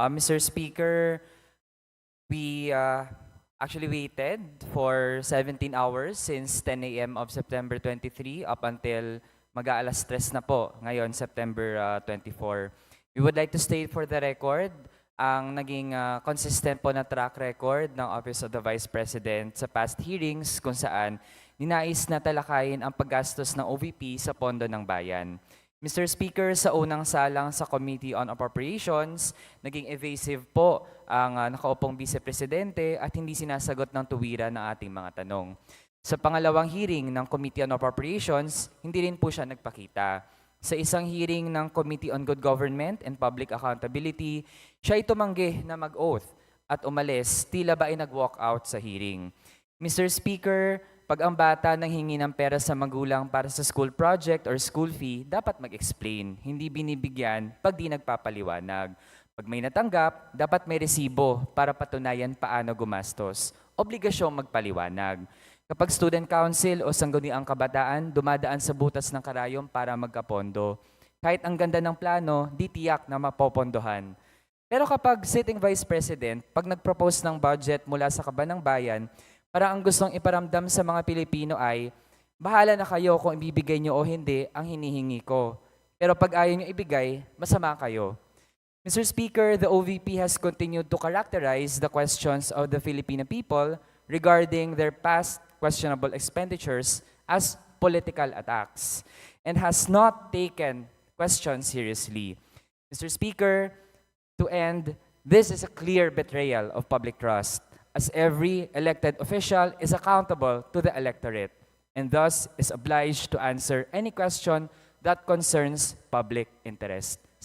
Uh, Mr. Speaker, we uh, actually waited for 17 hours since 10 a.m. of September 23 up until mag-aalas 3 na po ngayon, September uh, 24. We would like to state for the record ang naging uh, consistent po na track record ng Office of the Vice President sa past hearings kung saan ninais na talakayin ang paggastos ng OVP sa pondo ng bayan. Mr. Speaker, sa unang salang sa Committee on Appropriations, naging evasive po ang uh, nakaupong Vice Presidente at hindi sinasagot ng tuwiran ng ating mga tanong. Sa pangalawang hearing ng Committee on Appropriations, hindi rin po siya nagpakita. Sa isang hearing ng Committee on Good Government and Public Accountability, siya ay tumanggi na mag-oath at umalis, tila ba ay nag-walk out sa hearing. Mr. Speaker, pag ang bata nang hingi ng pera sa magulang para sa school project or school fee, dapat mag-explain, hindi binibigyan pag di nagpapaliwanag. Pag may natanggap, dapat may resibo para patunayan paano gumastos. Obligasyong magpaliwanag. Kapag student council o sangguniang kabataan, dumadaan sa butas ng karayom para magkapondo. Kahit ang ganda ng plano, di tiyak na mapopondohan. Pero kapag sitting vice president, pag nag-propose ng budget mula sa kabanang bayan, para ang gustong iparamdam sa mga Pilipino ay, bahala na kayo kung ibibigay nyo o hindi ang hinihingi ko. Pero pag ayaw nyo ibigay, masama kayo. Mr. Speaker, the OVP has continued to characterize the questions of the Filipino people regarding their past questionable expenditures as political attacks and has not taken questions seriously. Mr. Speaker, to end, this is a clear betrayal of public trust as every elected official is accountable to the electorate and thus is obliged to answer any question that concerns public interest.